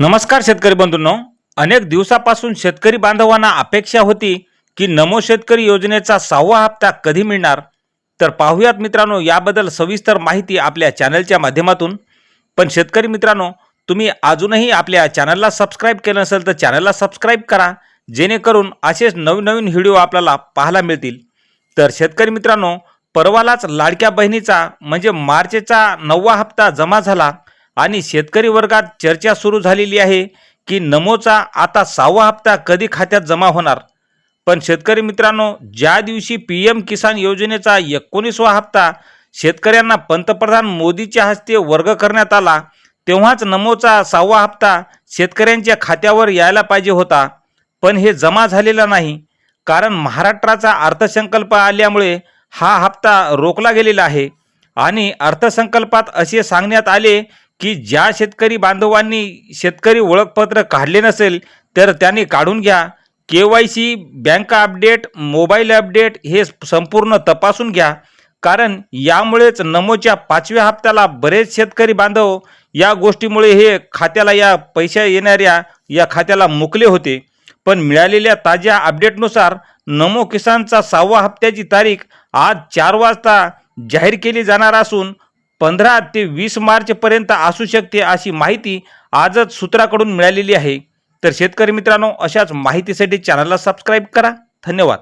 नमस्कार शेतकरी बंधूंनो. अनेक दिवसापासून शेतकरी बांधवांना अपेक्षा होती की नमो शेतकरी योजनेचा सहावा हप्ता कधी मिळणार? तर पाहूयात मित्रांनो याबद्दल सविस्तर माहिती आपल्या चॅनलच्या माध्यमातून. पण शेतकरी मित्रांनो तुम्ही अजूनही आपल्या चॅनलला सबस्क्राईब केलं नसेल तर चॅनलला सबस्क्राईब करा जेणेकरून असेच नवनवीन व्हिडिओ आपल्याला पाहायला मिळतील. तर शेतकरी मित्रांनो परवालाच लाडक्या बहिणीचा म्हणजे मार्चचा नववा हप्ता जमा झाला. आणि शेतकरी वर्गात चर्चा सुरू झालेली आहे की नमोचा आता सहावा हप्ता कधी खात्यात जमा होणार? पण शेतकरी मित्रांनो ज्या दिवशी पी एम किसान योजनेचा एकोणीसवा हप्ता शेतकऱ्यांना पंतप्रधान मोदीच्या हस्ते वर्ग करण्यात आला तेव्हाच नमोचा सहावा हप्ता शेतकऱ्यांच्या खात्यावर यायला पाहिजे होता. पण हे जमा झालेला नाही. कारण महाराष्ट्राचा अर्थसंकल्प आल्यामुळे हा हप्ता रोखला गेलेला आहे. आणि अर्थसंकल्पात असे सांगण्यात आले की ज्या शेतकरी बांधवांनी शेतकरी ओळखपत्र काढले नसेल तर त्यांनी काढून घ्या. K Y C bank update mobile update हे संपूर्ण तपासून घ्या. कारण यामुळेच नमोच्या पाचव्या हप्त्याला बरेच शेतकरी बांधव या गोष्टीमुळे हे खात्याला या पैसे येणाऱ्या या खात्याला मुकले होते. पण मिळालेल्या ताज्या अपडेटनुसार नमो किसानचा सहावा हप्त्याची तारीख आज चार वाजता जाहीर केली जाणार असून पंधरा ते वीस मार्चपर्यंत असू शकते अशी माहिती आजच सूत्राकडून मिळालेली आहे. तर शेतकरी मित्रांनो अशाच माहितीसाठी चॅनलला सबस्क्राईब करा. धन्यवाद.